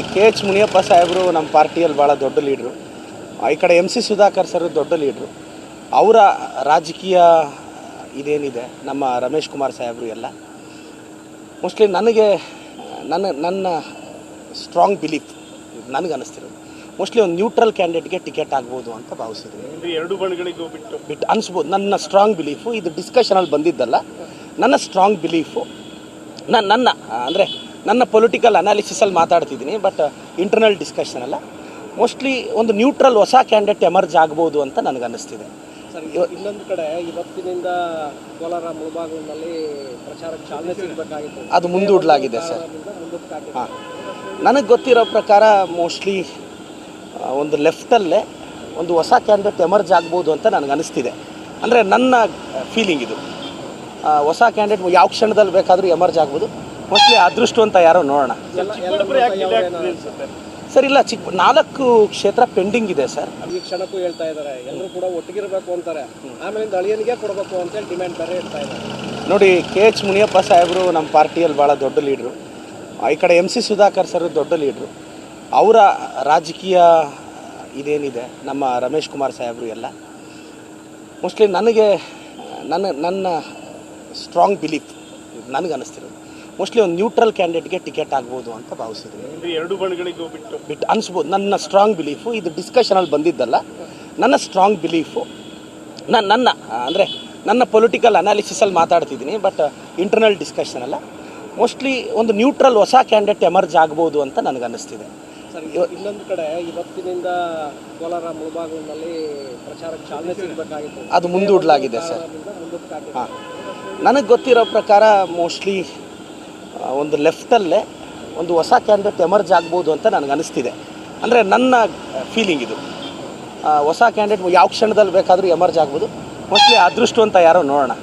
K H Muniyappa ಸಾಹೇಬರು ನಮ್ಮ ಪಾರ್ಟಿಯಲ್ಲಿ ಭಾಳ ದೊಡ್ಡ ಲೀಡ್ರು. ಈ ಕಡೆ ಎಂ ಸಿ ಸುಧಾಕರ್ ಸರ್ ದೊಡ್ಡ ಲೀಡ್ರು. ಅವರ ರಾಜಕೀಯ ಇದೇನಿದೆ? ನಮ್ಮ ರಮೇಶ್ ಕುಮಾರ್ ಸಾಹೇಬರು ಎಲ್ಲ. ಮೋಸ್ಟ್ಲಿ ನನಗೆ ನನ್ನ ನನ್ನ ಸ್ಟ್ರಾಂಗ್ ಬಿಲೀಫ್ ನನಗೆ ಅನ್ನಿಸ್ತಿರೋದು ಮೋಸ್ಟ್ಲಿ ಒಂದು ನ್ಯೂಟ್ರಲ್ ಕ್ಯಾಂಡಿಡೇಟ್ಗೆ ಟಿಕೆಟ್ ಆಗ್ಬೋದು ಅಂತ ಭಾವಿಸಿದ್ರು ಎರಡು ಬಣಗಳಿಗೂ ಬಿಟ್ಟು ಬಿಟ್ಟು ಅನಿಸ್ಬೋದು. ನನ್ನ ಸ್ಟ್ರಾಂಗ್ ಬಿಲೀಫು ಇದು ಡಿಸ್ಕಷನಲ್ಲಿ ಬಂದಿದ್ದಲ್ಲ. ನನ್ನ ಸ್ಟ್ರಾಂಗ್ ಬಿಲೀಫು ನನ್ನ ನನ್ನ ಅಂದರೆ ನನ್ನ ಪೊಲಿಟಿಕಲ್ ಅನಾಲಿಸಿಸಲ್ಲಿ ಮಾತಾಡ್ತಿದ್ದೀನಿ ಬಟ್ ಇಂಟರ್ನಲ್ ಡಿಸ್ಕಷನ್ ಅಲ್ಲ. ಮೋಸ್ಟ್ಲಿ ಒಂದು ನ್ಯೂಟ್ರಲ್ ಹೊಸ ಕ್ಯಾಂಡಿಡೇಟ್ ಎಮರ್ಜ್ ಆಗ್ಬೋದು ಅಂತ ನನಗನ್ನಿಸ್ತಿದೆ ಇನ್ನೊಂದು ಕಡೆ ಇವತ್ತಿನಿಂದ ಕೋಲಾರ ಮುಳಬಾಗಿಲಿನಲ್ಲಿ ಪ್ರಚಾರ ಚಾಲನೆ ಸಿಗಬೇಕಾಗಿತ್ತು. ಅದು ಮುಂದೂಡಲಾಗಿದೆ ಸರ್. ಹಾಂ. ನನಗೆ ಗೊತ್ತಿರೋ ಪ್ರಕಾರ ಮೋಸ್ಟ್ಲಿ ಒಂದು ಲೆಫ್ಟಲ್ಲೇ ಒಂದು ಹೊಸ ಕ್ಯಾಂಡಿಡೇಟ್ ಎಮರ್ಜ್ ಆಗ್ಬೋದು ಅಂತ ನನಗೆ ಅನಿಸ್ತಿದೆ ಅಂದರೆ ನನ್ನ ಫೀಲಿಂಗ್ ಇದು. ಹೊಸ ಕ್ಯಾಂಡಿಡೇಟ್ ಯಾವ ಕ್ಷಣದಲ್ಲಿ ಬೇಕಾದರೂ ಎಮರ್ಜ್ ಆಗ್ಬೋದು. ಮೋಸ್ಟ್ಲಿ ಅದೃಷ್ಟ ಅಂತ ಯಾರೋ ನೋಡೋಣ. ಸರ್ ಇಲ್ಲ ಚಿಕ್ಕ ನಾಲ್ಕು ಕ್ಷೇತ್ರ ಪೆಂಡಿಂಗ್ ಇದೆ ಸರ್. ಈ ಕ್ಷಣಕ್ಕೂ ಹೇಳ್ತಾ ಇದ್ದಾರೆ. ಎಲ್ಲರೂ ಕೂಡ ಒಟ್ಟಿಗಿರಬೇಕು ಅಂತಾರೆ. ಆಮೇಲೆ ಅಳಿಯನಿಗೆ ಕೊಡಬೇಕು ಅಂತೇಳಿ ಡಿಮ್ಯಾಂಡ್ ಬೇರೆ ಹೇಳ್ತಾ ಇದ್ದಾರೆ. ನೋಡಿ ಕೆ ಎಚ್ ಮುನಿಯಪ್ಪ ಸಾಹೇಬರು ನಮ್ಮ ಪಾರ್ಟಿಯಲ್ಲಿ ಭಾಳ ದೊಡ್ಡ ಲೀಡ್ರು ಈ ಕಡೆ ಎಂ ಸಿ ಸುಧಾಕರ್ ಸರ್ ದೊಡ್ಡ ಲೀಡ್ರು ಅವರ ರಾಜಕೀಯ ಇದೇನಿದೆ? ನಮ್ಮ ರಮೇಶ್ ಕುಮಾರ್ ಸಾಹೇಬರು ಎಲ್ಲ. ಮೋಸ್ಟ್ಲಿ ನನಗೆ ನನ್ನ ನನ್ನ ಸ್ಟ್ರಾಂಗ್ ಬಿಲೀಫ್ ನನಗೆ ಅನ್ನಿಸ್ತಿರೋದು ಮೋಸ್ಟ್ಲಿ ಒಂದು ನ್ಯೂಟ್ರಲ್ ಕ್ಯಾಂಡಿಡೇಟ್ಗೆ ಟಿಕೆಟ್ ಆಗ್ಬೋದು ಅಂತ ಭಾವಿಸಿದ್ರು ಎರಡು ಬಣಗಳಿಗೂ ಬಿಟ್ಟು ಬಿಟ್ಟು ಅನಿಸ್ಬೋದು ನನ್ನ ಸ್ಟ್ರಾಂಗ್ ಬಿಲೀಫು ಇದು ಡಿಸ್ಕಷನಲ್ಲಿ ಬಂದಿದ್ದಲ್ಲ ನನ್ನ ಸ್ಟ್ರಾಂಗ್ ಬಿಲೀಫು ನನ್ನ ನನ್ನ ಅಂದರೆ ನನ್ನ ಪೊಲಿಟಿಕಲ್ ಅನಾಲಿಸಿಸಲ್ಲಿ ಮಾತಾಡ್ತಿದ್ದೀನಿ ಬಟ್ ಇಂಟರ್ನಲ್ ಡಿಸ್ಕಷನ್ ಅಲ್ಲ. ಮೋಸ್ಟ್ಲಿ ಒಂದು ನ್ಯೂಟ್ರಲ್ ಹೊಸ ಕ್ಯಾಂಡಿಡೇಟ್ ಎಮರ್ಜ್ ಆಗ್ಬೋದು ಅಂತ ನನಗೆ ಅನ್ನಿಸ್ತಿದೆ ಸರ್ ಇವ- ಇನ್ನೊಂದು ಕಡೆ ಇವತ್ತಿನಿಂದ ಕೋಲಾರ ಮುಳಬಾಗಿಲಿನಲ್ಲಿ ಪ್ರಚಾರಕ್ಕೆ ಚಾಲನೆ ಸಿಗಬೇಕಾಗಿತ್ತು. ಅದು ಮುಂದೂಡಲಾಗಿದೆ ಸರ್. ಹಾಂ. ನನಗೆ ಗೊತ್ತಿರೋ ಪ್ರಕಾರ ಮೋಸ್ಟ್ಲಿ ಒಂದು ಲೆಫ್ಟಲ್ಲೇ ಒಂದು ಹೊಸ ಕ್ಯಾಂಡಿಡೇಟ್ ಎಮರ್ಜ್ ಆಗ್ಬೋದು ಅಂತ ನನಗೆ ಅನಿಸ್ತಿದೆ ಅಂದರೆ ನನ್ನ ಫೀಲಿಂಗ್ ಇದು. ಹೊಸ ಕ್ಯಾಂಡಿಡೇಟ್ ಯಾವ ಕ್ಷಣದಲ್ಲಿ ಬೇಕಾದರೂ ಎಮರ್ಜ್ ಆಗ್ಬೋದು. ಮೋಸ್ಟ್ಲಿ ಅದೃಷ್ಟವಂತ ಯಾರೋ ನೋಡೋಣ.